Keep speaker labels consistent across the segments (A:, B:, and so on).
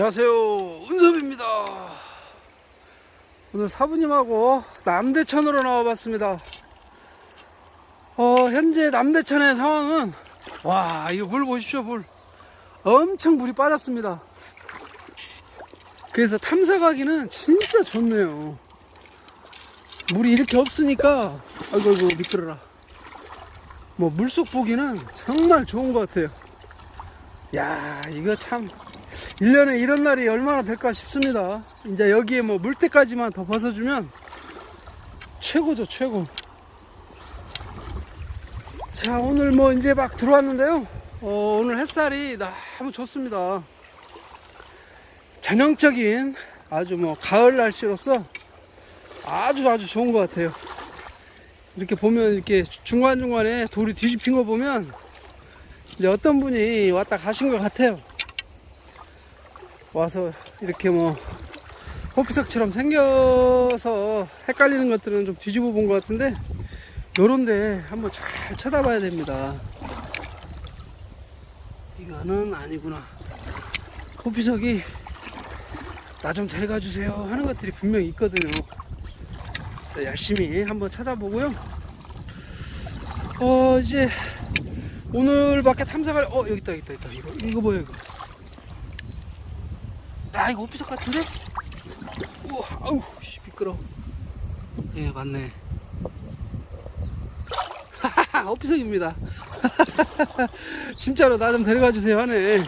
A: 안녕하세요. 은섭입니다. 오늘 사부님하고 남대천으로 나와봤습니다. 어, 현재 남대천의 상황은 와 이거 물 보십시오 물 엄청 물이 빠졌습니다. 그래서 탐사가기는 진짜 좋네요. 물이 이렇게 없으니까 아이고 아이고 미끄러라. 뭐 물속 보기는 정말 좋은 것 같아요. 야 이거 참 1년에 이런 날이 얼마나 될까 싶습니다. 이제 여기에 뭐 물때까지만 더 벗어주면 최고죠, 최고. 자, 오늘 뭐 이제 막 들어왔는데요. 어, 오늘 햇살이 너무 좋습니다. 전형적인 아주 뭐 가을 날씨로서 아주 아주 좋은 것 같아요. 이렇게 보면 이렇게 중간중간에 돌이 뒤집힌 거 보면 이제 어떤 분이 왔다 가신 것 같아요. 와서 이렇게 뭐 호피석처럼 생겨서 헷갈리는 것들은 좀 뒤집어 본 것 같은데 요런데 한번 잘 쳐다봐야 됩니다. 이거는 아니구나. 호피석이 나 좀 데려가 주세요 하는 것들이 분명히 있거든요. 그래서 열심히 한번 찾아보고요. 어 이제 오늘밖에 탐색할 어 여기 있다 여기 있다 여기 있다. 이거 이거 뭐야 이거 아 이거 오피석 같은데? 우와 아우 씨, 미끄러 예 맞네 오피석입니다 진짜로 나 좀 데려가 주세요 하네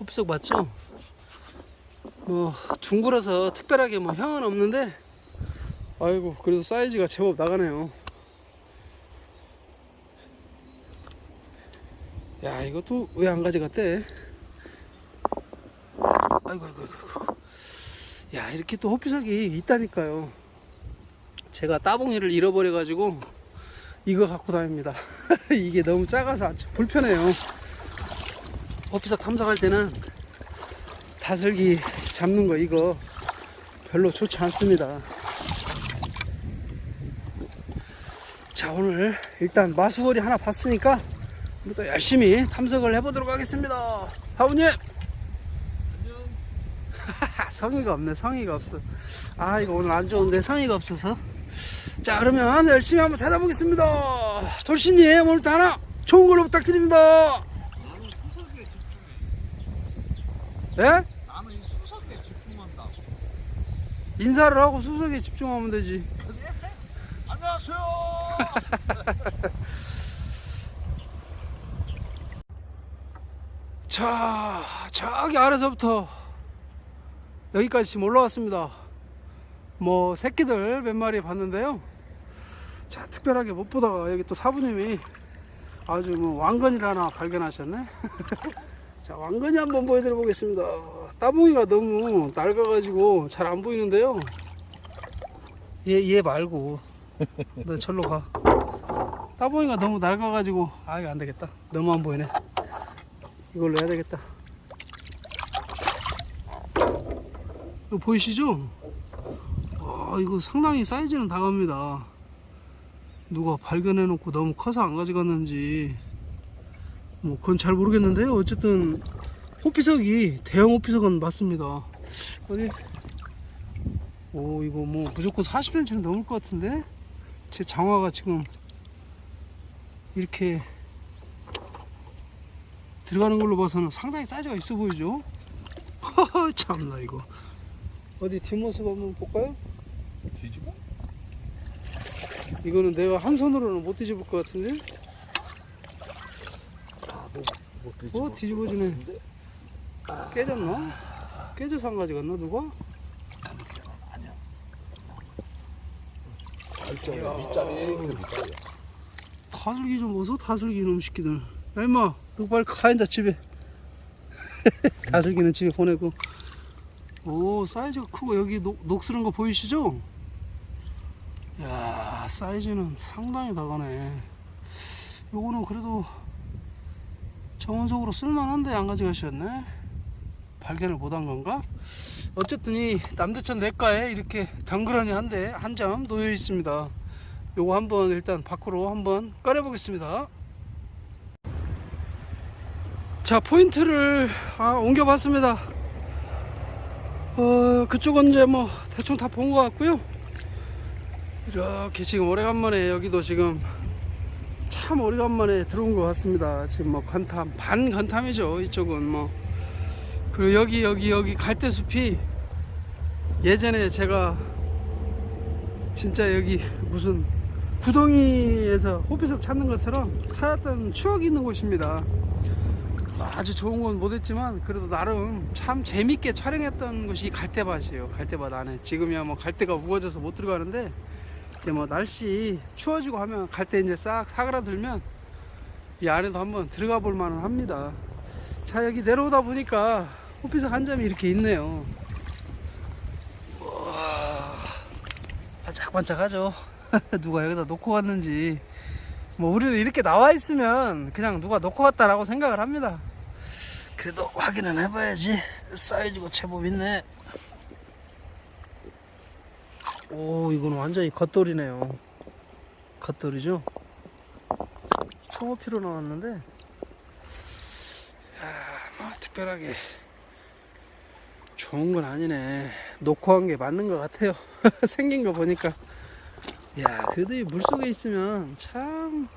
A: 오피석 맞죠? 뭐 둥글어서 특별하게 뭐 형은 없는데 아이고 그래도 사이즈가 제법 나가네요 야 이것도 왜 안 가져갔대? 아이고 아이고 아이고 야 이렇게 또 호피석이 있다니까요. 제가 따봉이를 잃어버려 가지고 이거 갖고 다닙니다. 이게 너무 작아서 불편해요. 호피석 탐색할 때는 다슬기 잡는 거 이거 별로 좋지 않습니다. 자 오늘 일단 마수거리 하나 봤으니까 또 열심히 탐색을 해보도록 하겠습니다. 하우님 성의가 없네 성의가 없어 아 이거 오늘 안 좋은데 성의가 없어서 자 그러면 열심히 한번 찾아보겠습니다 돌신님 오늘도 하나 좋은 걸로 부탁드립니다
B: 나는 수석에 집중해.
A: 예?
B: 나는 이 수석에 집중한다.
A: 인사를 하고 수석에 집중하면 되지
B: 그래? 안녕하세요.
A: 자 저기 아래서부터 여기까지 지금 올라왔습니다. 뭐 새끼들 몇 마리 봤는데요. 자 특별하게 못 보다가 여기 또 사부님이 아주 뭐 왕건이를 하나 발견하셨네. 자 왕건이 한번 보여드려 보겠습니다. 따봉이가 너무 낡아가지고 잘 안 보이는데요. 얘 얘 말고. 너 절로 가. 따봉이가 너무 낡아가지고. 아 이거 안 되겠다. 너무 안 보이네. 이걸로 해야 되겠다. 이거 보이시죠? 와, 이거 상당히 사이즈는 나갑니다. 누가 발견해 놓고 너무 커서 안 가져갔는지, 뭐, 그건 잘 모르겠는데요. 어쨌든, 호피석이, 대형 호피석은 맞습니다. 어디? 오, 이거 뭐, 무조건 40cm는 넘을 것 같은데? 제 장화가 지금, 이렇게, 들어가는 걸로 봐서는 상당히 사이즈가 있어 보이죠? 참나 이거 어디 뒷모습 한번 볼까요?
B: 뒤집어?
A: 이거는 내가 한 손으로는 못 뒤집을 것 같은데
B: 아, 너못 뒤집어.
A: 어, 뒤집어지네. 깨졌나? 깨져서 안 가져갔나 누가?
B: 아니야. 밑자리, 밑자리, 그 밑자리야.
A: 다슬기 좀 보소 다슬기 놈 새끼들 야 임마 너 빨리 가 인자 집에 다슬기는 집에 보내고 오 사이즈가 크고 여기 녹, 녹슬은 거 보이시죠? 야 사이즈는 상당히 나가네. 요거는 그래도 정원적으로 쓸만한데 안 가져가셨네. 발견을 못한 건가? 어쨌든 이 남대천 냇가에 이렇게 덩그러니 한데 한점 놓여 있습니다. 요거 한번 일단 밖으로 한번 꺼내 보겠습니다. 자 포인트를 아, 옮겨 봤습니다 어 그쪽은 이제 뭐 대충 다 본 것 같고요. 이렇게 지금 오래간만에 여기도 지금 참 오래간만에 들어온 것 같습니다. 지금 뭐 건탐 반 건탐이죠. 이쪽은 뭐. 그리고 여기 여기 여기 갈대숲이 예전에 제가 진짜 여기 무슨 구덩이에서 호피석 찾는 것처럼 찾았던 추억이 있는 곳입니다. 아주 좋은 건 못했지만 그래도 나름 참 재밌게 촬영했던 곳이 갈대밭이에요. 갈대밭 안에 지금이야 뭐 갈대가 우거져서 못 들어가는데 이제 뭐 날씨 추워지고 하면 갈대 이제 싹 사그라들면 이 안에도 한번 들어가 볼 만은 합니다. 자 여기 내려오다 보니까 호피석 한 점이 이렇게 있네요. 우와, 반짝반짝하죠. 누가 여기다 놓고 갔는지 뭐 우리는 이렇게 나와 있으면 그냥 누가 놓고 갔다라고 생각을 합니다. 그래도 확인은 해봐야지. 사이즈가 제법 있네. 오, 이거는 완전히 겉돌이네요. 겉돌이죠? 송어피로 나왔는데, 야, 뭐 특별하게 좋은 건 아니네. 놓고 한 게 맞는 것 같아요. 생긴 거 보니까. 야, 그래도 이 물속에 있으면 참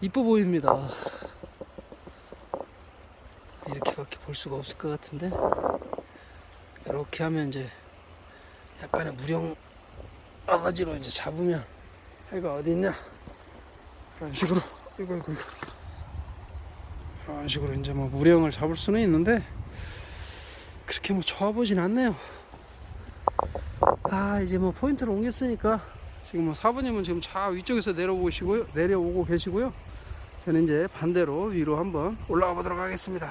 A: 이뻐 보입니다. 이렇게밖에 볼 수가 없을 것 같은데 이렇게 하면 이제 약간의 무령 아가지로 이제 잡으면 해가 어디 있냐 이런 식으로 이거 이거 이거 이런 식으로 이제 뭐 무령을 잡을 수는 있는데 그렇게 뭐 좋아 보진 않네요. 아 이제 뭐 포인트를 옮겼으니까 지금 뭐 사부님은 지금 차 위쪽에서 내려오시고요. 내려오고 계시고요. 저는 이제 반대로 위로 한번 올라가 보도록 하겠습니다.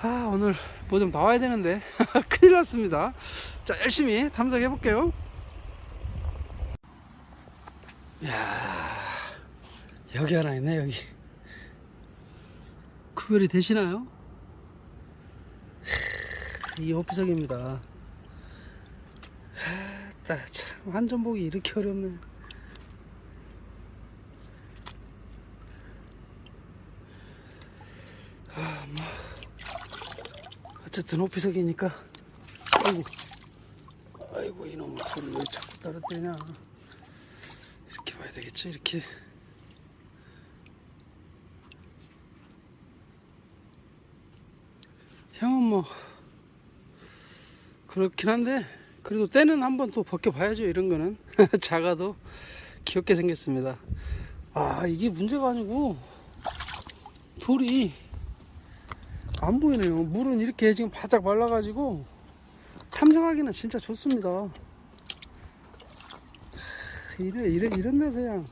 A: 아 오늘 뭐 좀 나와야 되는데. 큰일 났습니다. 자 열심히 탐색해 볼게요. 야 여기 하나 있네 여기. 구별이 되시나요? 이 호피석입니다 아따 참 한점 보기 이렇게 어렵네. 아 뭐. 어쨌든 호피석이니까. 아이고. 아이고 이놈의 소리 왜 자꾸 떨어뜨리냐. 이렇게 봐야 되겠죠 이렇게. 형은 뭐 그렇긴 한데 그래도 때는 한번 또 벗겨봐야죠 이런 거는. 작아도 귀엽게 생겼습니다. 아 이게 문제가 아니고 돌이 안 보이네요. 물은 이렇게 지금 바짝 말라 가지고 탐정하기는 진짜 좋습니다. 하, 이래, 이래, 이런 데서 그냥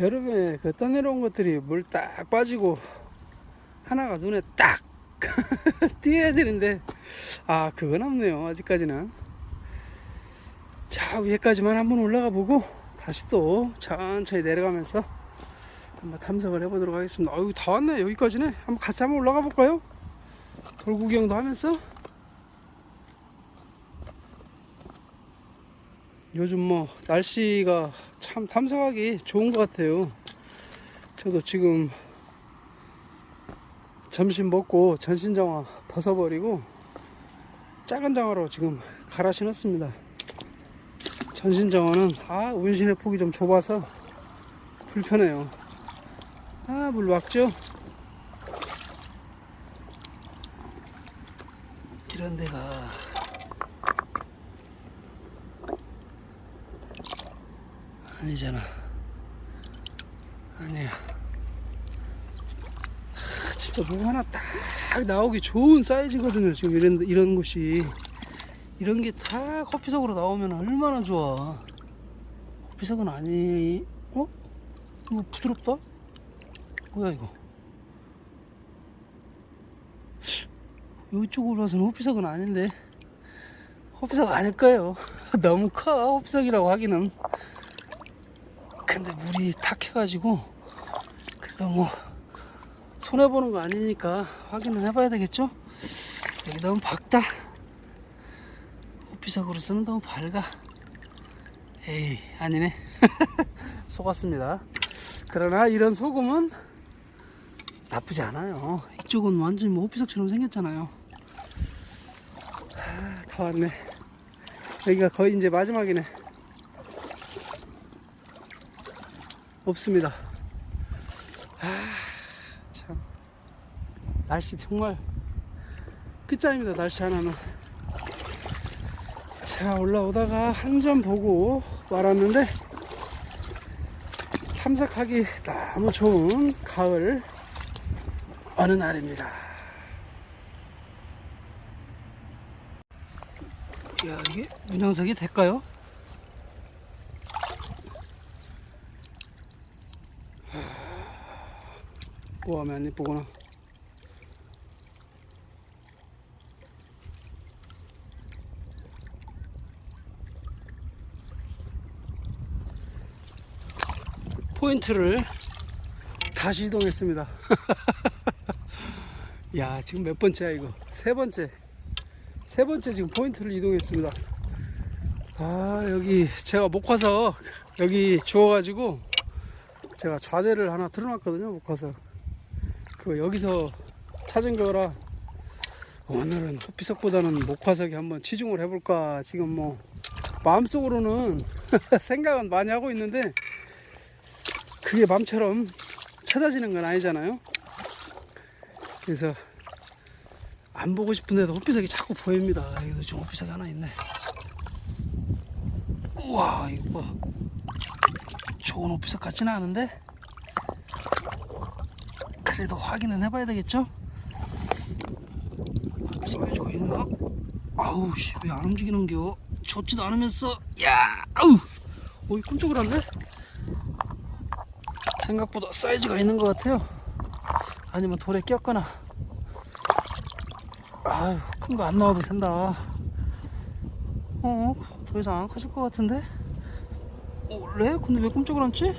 A: 여름에 그 떠내려온 것들이 물 딱 빠지고 하나가 눈에 딱 띄어야 되는데 아 그건 없네요 아직까지는 자 위에까지만 한번 올라가 보고 다시 또 천천히 내려가면서 한번 탐색을 해보도록 하겠습니다. 아유 다 왔네 여기까지네. 한번 같이 한번 올라가 볼까요? 돌 구경도 하면서. 요즘 뭐 날씨가 참 탐색하기 좋은 것 같아요. 저도 지금 점심 먹고 전신장화 벗어버리고 작은 장화로 지금 갈아 신었습니다. 전신장화는 아 운신의 폭이 좀 좁아서 불편해요. 아물 막죠? 이런 데가 아니잖아. 아니야. 진짜 뭐 하나 딱 나오기 좋은 사이즈거든요. 지금 이런 이런 곳이 이런 게 다 커피석으로 나오면 얼마나 좋아. 커피석은 아니. 어? 이거 부드럽다. 뭐야 이거? 이쪽으로 봐서는 호피석은 아닌데 호피석 아닐 거예요. 너무 커 호피석이라고 하기는. 근데 물이 탁해가지고 그래도 뭐. 손해 보는 거 아니니까 확인을 해봐야 되겠죠? 여기 너무 밝다. 오피석으로서는 너무 밝아. 에이 아니네. 속았습니다. 그러나 이런 소금은 나쁘지 않아요. 이쪽은 완전히 뭐 호피석처럼 생겼잖아요. 아, 다 왔네. 여기가 거의 이제 마지막이네. 없습니다. 아, 참. 날씨 정말 끝장입니다. 날씨 하나는. 자, 올라오다가 한 점 보고 말았는데, 탐색하기 너무 좋은 가을 어느 날입니다. 야, 이게 문양석이 될까요? 뭐하면 안 예쁘구나. 포인트를 다시 이동했습니다. 야, 지금 몇 번째야, 이거? 세 번째. 세 번째 지금 포인트를 이동했습니다. 아, 여기 제가 목화석 여기 주워가지고 제가 좌대를 하나 틀어놨거든요, 목화석. 그 여기서 찾은 거라 오늘은 호피석보다는 목화석에 한번 치중을 해볼까. 지금 뭐 마음속으로는 생각은 많이 하고 있는데 그게 맘처럼 찾아지는 건 아니잖아요. 그래서 안 보고 싶은데도 호피석이 자꾸 보입니다. 여기도 좀 호피석이 하나 있네. 우와 이거 뭐 좋은 호피석 같지는 않은데 그래도 확인은 해봐야 되겠죠? 사이즈가 있나? 아우 씨왜안 움직이는겨? 좋지도 않으면서 야 아우 어이 꿈쩍을 한데? 생각보다 사이즈가 있는 것 같아요. 아니면 돌에 꼈거나. 아유, 큰 거 안 나와도 된다. 어, 더 이상 안 커질 것 같은데? 원래? 근데 왜 꿈쩍을 않지?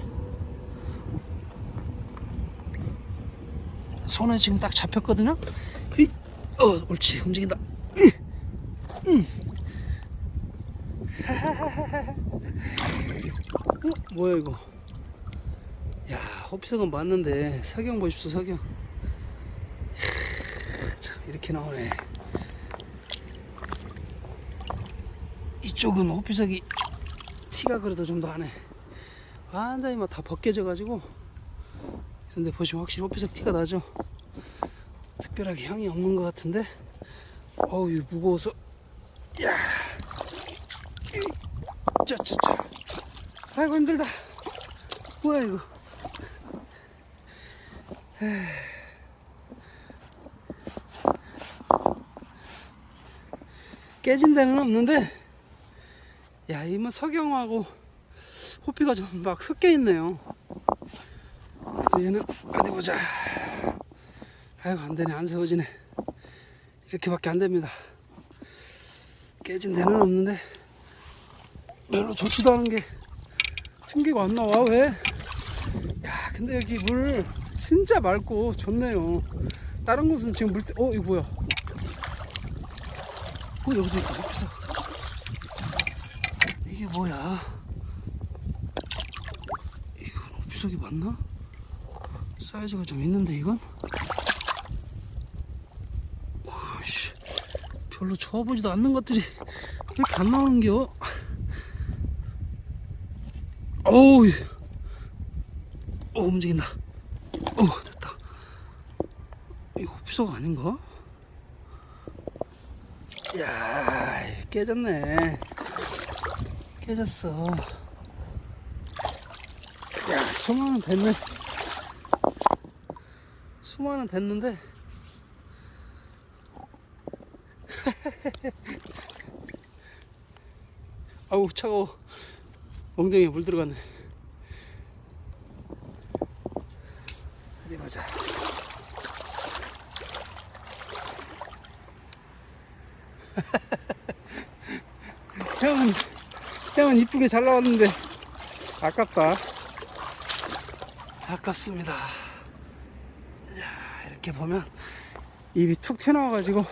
A: 손에 지금 딱 잡혔거든요? 히, 어, 옳지, 움직인다. 이, 이. 어, 뭐야, 이거? 야 호피석은 맞는데 석영 보십시오 이야, 참 이렇게 나오네. 이쪽은 호피석이 티가 그래도 좀더 하네. 완전히 막 다 벗겨져 가지고. 근데 보시면 확실히 호피석 티가 나죠? 특별하게 향이 없는 것 같은데? 어우 이거 무거워서. 야. 짜짜짜 아이고 힘들다. 뭐야 이거 깨진 데는 없는데 야 이 뭐 석영하고 호피가 좀 막 섞여 있네요. 근데 얘는 어디 보자. 아이고 안되네. 안 세워지네. 이렇게밖에 안됩니다. 깨진 데는 없는데 별로 좋지도 않은 게 튕기가 안 나와 왜? 야 근데 여기 물 진짜 맑고 좋네요. 다른 곳은 지금 물때 어 이거 뭐야? 어 여기도 있다 없어. 이게 뭐야? 이건 오피석이 맞나? 사이즈가 좀 있는데 이건? 오씨 별로 좋아보지도 않는 것들이 왜 이렇게 안 나오는겨? 어우 어 움직인다 어 됐다. 이거 피석 아닌가? 야 깨졌네. 깨졌어. 야 수만은 됐네. 수만은 됐는데. 아우 차가워. 엉덩이에 물 들어갔네 어디 보자. 형은 형은 이쁘게 잘 나왔는데 아깝다. 아깝습니다. 자 이렇게 보면 입이 툭 튀어나와가지고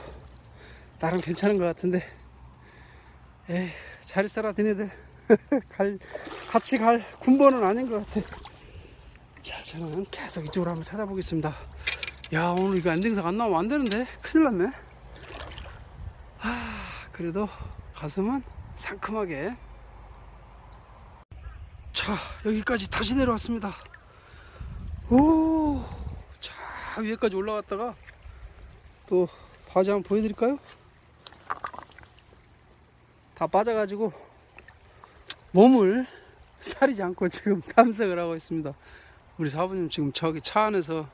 A: 나름 괜찮은 것 같은데. 에이 잘 살아 니네들. 갈 같이 갈 군번은 아닌 것 같아 자 저는 계속 이쪽으로 한번 찾아보겠습니다. 야 오늘 이거 엔딩석 안 나오면 안 되는데? 큰일 났네. 아 그래도 가슴은 상큼하게. 자 여기까지 다시 내려왔습니다. 오 자 위에까지 올라갔다가 또 바지 한번 보여드릴까요? 다 빠져가지고 몸을 사리지 않고 지금 탐색을 하고 있습니다 우리 사부님 지금 저기 차 안에서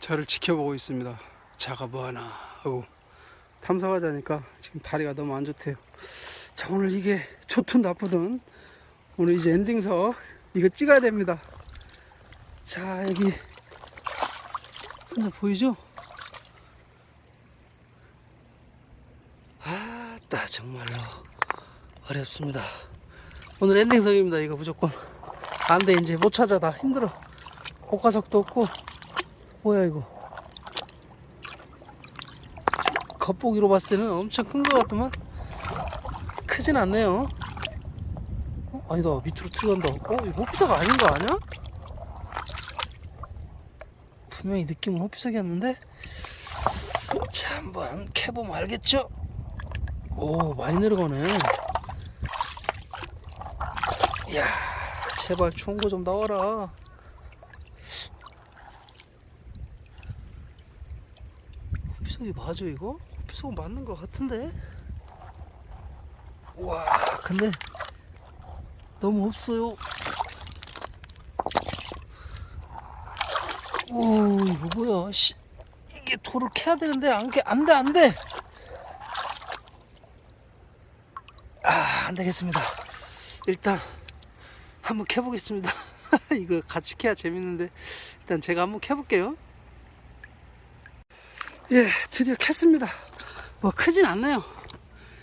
A: 저를 지켜보고 있습니다. 자가 뭐하나 하고 탐사하자니까 지금 다리가 너무 안 좋대요. 자 오늘 이게 좋든 나쁘든 오늘 이제 엔딩석 이거 찍어야 됩니다. 자 여기 혼자 보이죠? 아따 정말로 어렵습니다. 오늘 엔딩석입니다. 이거 무조건 안 돼 이제 못 찾아 다 힘들어. 고가석도 없고 뭐야 이거 겉보기로 봤을 때는 엄청 큰 것 같더만 크진 않네요 어? 아니다 밑으로 들어간다 어? 이거 호피석 아닌 거 아니야? 분명히 느낌은 호피석이었는데 자 한번 캐보면 알겠죠? 오 많이 내려가네 이야 제발 좋은 거좀 나와라. 호피석이 맞아 이거? 호피석은 맞는 것 같은데? 와 근데 너무 없어요. 오 이거 뭐야? 씨, 이게 돌을 캐야 되는데 안돼 안돼 안돼! 아 안되겠습니다. 일단 한번 캐보겠습니다 이거 같이 캐야 재밌는데 일단 제가 한번 캐볼게요 예, 드디어 캤습니다. 뭐 크진 않네요.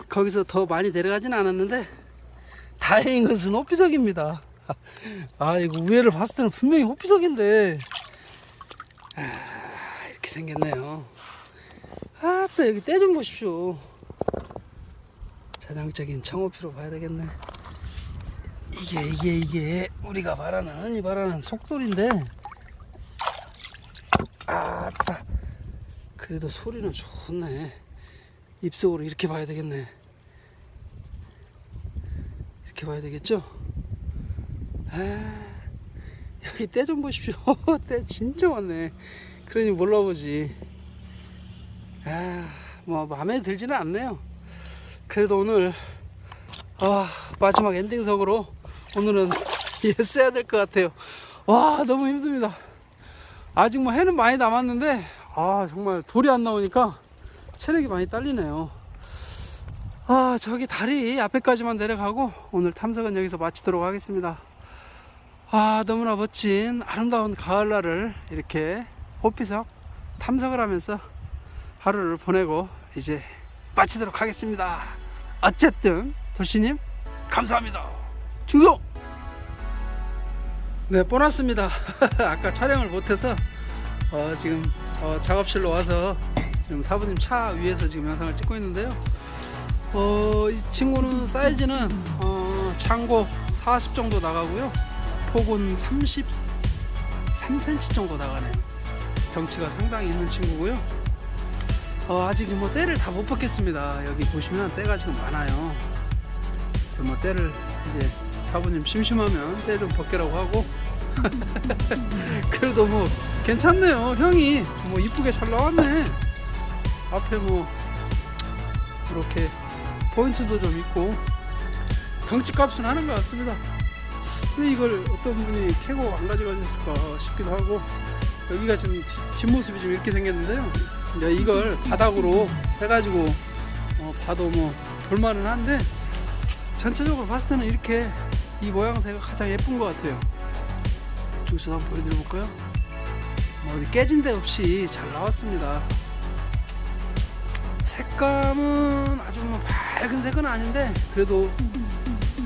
A: 거기서 더 많이 내려가진 않았는데 다행인 것은 호피석입니다. 아, 이거 위에를 봤을 때는 분명히 호피석인데 아, 이렇게 생겼네요. 아, 또 여기 때 좀 보십시오. 전형적인 청호피로 봐야 되겠네. 이게 이게 이게 우리가 말하는 이 말하는 속돌인데 아따 그래도 소리는 좋네. 입속으로 이렇게 봐야 되겠네. 이렇게 봐야 되겠죠? 아, 여기 때 좀 보십시오. 때 진짜 많네. 그러니 몰라보지. 아, 뭐 마음에 들지는 않네요. 그래도 오늘 아, 마지막 엔딩석으로 오늘은 예스 해야 될 것 같아요. 와, 너무 힘듭니다. 아직 뭐 해는 많이 남았는데 아 정말 돌이 안 나오니까 체력이 많이 딸리네요 아 저기 다리 앞에까지만 내려가고 오늘 탐색은 여기서 마치도록 하겠습니다 아 너무나 멋진 아름다운 가을날을 이렇게 호피석 탐색을 하면서 하루를 보내고 이제 마치도록 하겠습니다 어쨌든 돌씨님 감사합니다 충성 네 보났습니다 아까 촬영을 못해서 어, 지금 어, 작업실로 와서 지금 사부님 차 위에서 지금 영상을 찍고 있는데요. 어, 이 친구는 사이즈는 어, 창고 40 정도 나가고요. 폭은 33cm 정도 나가네요. 덩치가 상당히 있는 친구고요. 어, 아직 뭐 때를 다 못 벗겠습니다. 여기 보시면 때가 지금 많아요. 그래서 뭐 때를 이제 사부님 심심하면 때 좀 벗기라고 하고. 그래도 뭐 괜찮네요 형이. 뭐 이쁘게 잘 나왔네. 앞에 뭐 이렇게 포인트도 좀 있고. 덩치 값은 하는 것 같습니다. 근데 이걸 어떤 분이 캐고 안 가져가셨을까 싶기도 하고. 여기가 지금 뒷- 뒷모습이 좀 이렇게 생겼는데요. 이제 이걸 바닥으로 해가지고 어, 봐도 뭐 볼만은 한데. 전체적으로 봤을 때는 이렇게 이 모양새가 가장 예쁜 것 같아요 중수 한번 보여드려볼까요? 뭐 어디 깨진 데 없이 잘 나왔습니다. 색감은 아주 뭐 밝은 색은 아닌데 그래도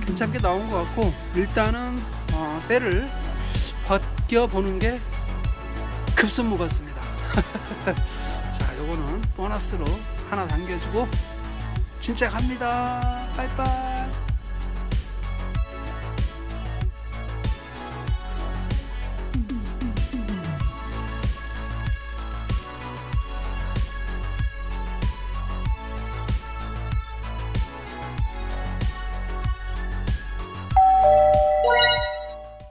A: 괜찮게 나온 것 같고 일단은 어, 때를 벗겨보는 게 급선무 같습니다. 자, 요거는 보너스로 하나 남겨주고 진짜 갑니다. 빠이빠이.